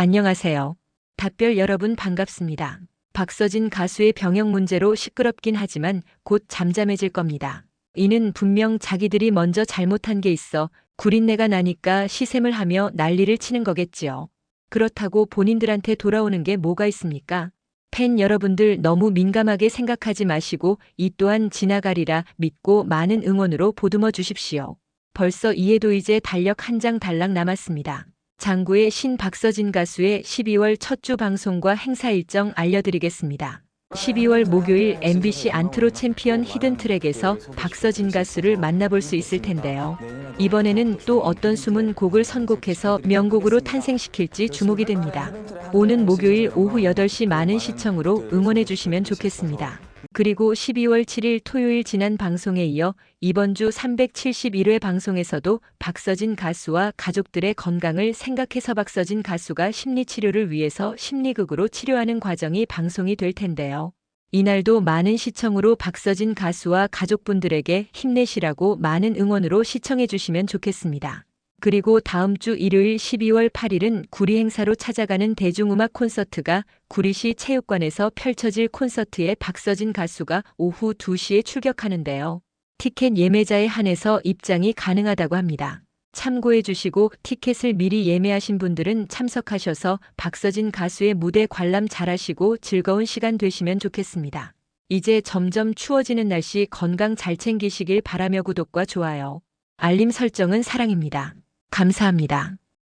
안녕하세요. 답별 여러분 반갑습니다. 박서진 가수의 병역 문제로 시끄럽긴 하지만 곧 잠잠해질 겁니다. 이는 분명 자기들이 먼저 잘못한 게 있어 구린내가 나니까 시샘을 하며 난리를 치는 거겠지요. 그렇다고 본인들한테 돌아오는 게 뭐가 있습니까? 팬 여러분들 너무 민감하게 생각하지 마시고 이 또한 지나가리라 믿고 많은 응원으로 보듬어 주십시오. 벌써 이해도 이제 달력 한 장 달랑 남았습니다. 장구의 신 박서진 가수의 12월 첫 주 방송과 행사 일정 알려드리겠습니다. 12월 목요일 MBC 안트로 챔피언 히든 트랙에서 박서진 가수를 만나볼 수 있을 텐데요. 이번에는 또 어떤 숨은 곡을 선곡해서 명곡으로 탄생시킬지 주목이 됩니다. 오는 목요일 오후 8시 많은 시청으로 응원해 주시면 좋겠습니다. 그리고 12월 7일 토요일 지난 방송에 이어 이번 주 371회 방송에서도 박서진 가수와 가족들의 건강을 생각해서 박서진 가수가 심리치료를 위해서 심리극으로 치료하는 과정이 방송이 될 텐데요. 이날도 많은 시청으로 박서진 가수와 가족분들에게 힘내시라고 많은 응원으로 시청해 주시면 좋겠습니다. 그리고 다음 주 일요일 12월 8일은 구리 행사로 찾아가는 대중음악 콘서트가 구리시 체육관에서 펼쳐질 콘서트에 박서진 가수가 오후 2시에 출격하는데요. 티켓 예매자에 한해서 입장이 가능하다고 합니다. 참고해 주시고 티켓을 미리 예매하신 분들은 참석하셔서 박서진 가수의 무대 관람 잘하시고 즐거운 시간 되시면 좋겠습니다. 이제 점점 추워지는 날씨 건강 잘 챙기시길 바라며 구독과 좋아요, 알림 설정은 사랑입니다. 감사합니다.